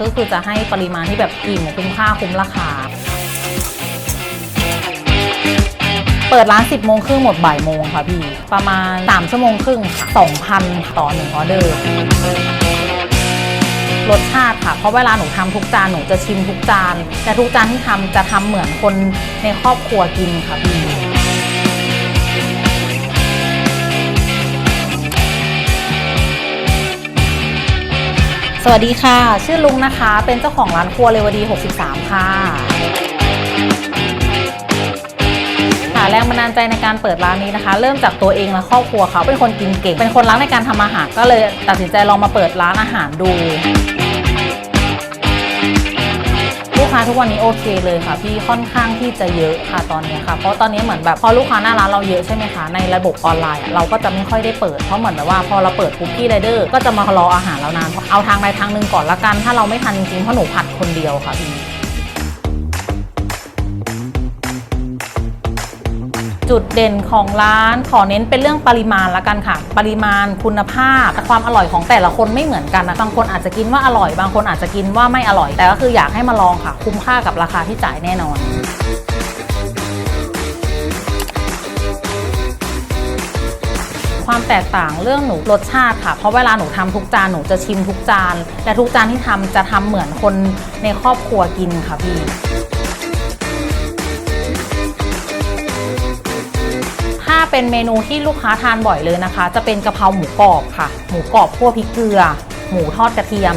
ก็คือจะให้ปริมาณที่แบบอิ่มคุ้มค่าคุ้มราคา เปิดร้าน 10โมงครึ่งหมดบ่ายโมงค่ะพี่ ประมาณ 3 ชั่วโมงครึ่งค่ะ2,000 ต่อ1ออเดอร์รสชาติค่ะ เพราะเวลาหนูทำทุกจาน หนูจะชิมทุกจาน แต่ทุกจานที่ทำจะทำเหมือนคนในครอบครัวกินค่ะพี่ สวัสดีค่ะ ชื่อลุงนะคะ เป็นเจ้าของร้านครัวเรวดี 63 ค่ะค่ะแรงบันดาลใจในการเปิดร้านนี้นะคะ เริ่มจากตัวเองและครอบครัวเขาเป็นคนกินเก่ง เป็นคนรักในการทำอาหาร ก็เลยตัดสินใจลองมาเปิดร้านอาหารดู ค้าทุกวันนี้โอเคเลยค่ะพี่ค่อนข้างที่จะเยอะค่ะตอนนี้ค่ะ เพราะตอนนี้เหมือนแบบพอลูกค้าหน้าร้านเราเยอะใช่ไหมคะในระบบออนไลน์เราก็จะไม่ค่อยได้เปิดเพราะเหมือนแบบว่าพอเราเปิดปุ๊บพี่ไรเดอร์ก็จะมารออาหารเรานานเอาทางใดทางหนึ่งก่อนละกัน ถ้าเราไม่ทันจริงๆเพราะหนูผัดคนเดียวค่ะพี่ จุดเด่นของร้าน ขอเน้นเป็นเรื่องปริมาณละกันค่ะ ปริมาณคุณภาพแต่ความอร่อยของแต่ละคนไม่เหมือนกันนะบางคนอาจจะกินว่าอร่อย บางคนอาจจะกินว่าไม่อร่อย แต่ก็คืออยากให้มาลองค่ะ คุ้มค่ากับราคาที่จ่ายแน่นอนความแตกต่างเรื่องหนูรสชาติค่ะ เพราะเวลาหนูทำทุกจานหนูจะชิมทุกจาน และทุกจานที่ทำจะทำเหมือนคนในครอบครัวกินค่ะพี่ เป็นเมนูที่ลูกค้าทานบ่อยเลยนะคะ จะเป็นกะเพราหมูกรอบค่ะ หมูกรอบคั่วพริกเกลือ หมูทอดกระเทียม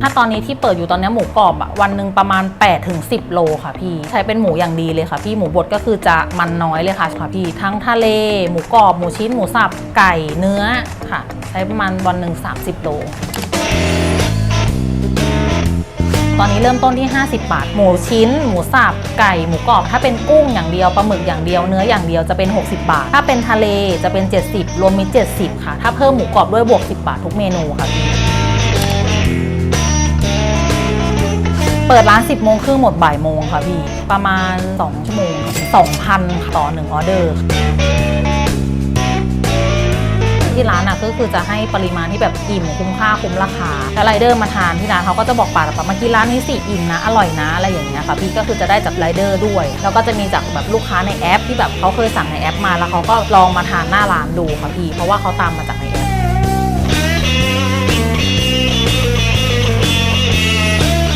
ถ้าตอนนี้ที่เปิดอยู่ตอนนี้หมูกรอบอะวันหนึ่งประมาณ8-10ถึง10 โลค่ะพี่ ใช้เป็นหมูอย่างดีเลยค่ะพี่หมูบดก็คือจะมันน้อยเลยค่ะค่ะพี่ทั้งทะเล หมูกรอบหมูชิ้นหมูสับไก่เนื้อค่ะ ใช้ประมาณวันหนึ่ง30 โล ตอนนี้เริ่มต้นที่ 50 บาท หมูชิ้น หมูสับ ไก่ หมูกรอบ ถ้าเป็นกุ้งอย่างเดียว ปลาหมึกอย่างเดียว เนื้ออย่างเดียวจะเป็น 60 บาท ถ้าเป็นทะเลจะเป็น 70 รวมมิตร70 ค่ะ ถ้าเพิ่มหมูกรอบด้วยบวก 10 บาททุกเมนูค่ะเปิดร้าน 10 โมงครึ่งหมดบ่ายโมงค่ะพี่ ประมาณ 2 ชั่วโมง 2,000 ต่อ 1 ออเดอร์ ที่ร้านอะก็คือจะให้ปริมาณที่แบบอิ่มคุ้มค่าคุ้มราคาแล้วไรเดอร์มาทานที่ร้านเขาก็จะบอกปากแบบมากินร้านนี้สิอิ่มนะอร่อยนะอะไรอย่างเงี้ยค่ะพี่ก็คือจะได้จากไรเดอร์ด้วย แล้วก็จะมีจากแบบลูกค้าในแอป ที่แบบเขาเคยสั่งในแอปมาแล้วเขาก็ลองมาทานหน้าร้านดูค่ะพี่เพราะว่าเขาตามมาจากในแอป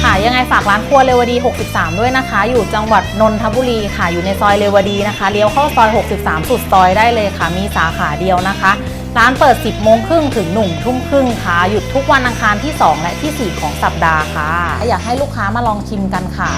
ค่ะยังไงฝากร้านครัวเรวดี 63 ด้วยนะคะ อยู่จังหวัดนนทบุรีค่ะ อยู่ในซอยเรวดีนะคะ เลี้ยวเข้าซอย 63 สุดซอยได้เลยค่ะ มีสาขาเดียวนะคะ ร้านเปิด 10 โมงครึ่งถึง1ทุ่มครึ่งค่ะ หยุดทุกวันอังคารที่ 2 และที่ 4 ของสัปดาห์ค่ะ อยากให้ลูกค้ามาลองชิมกันค่ะ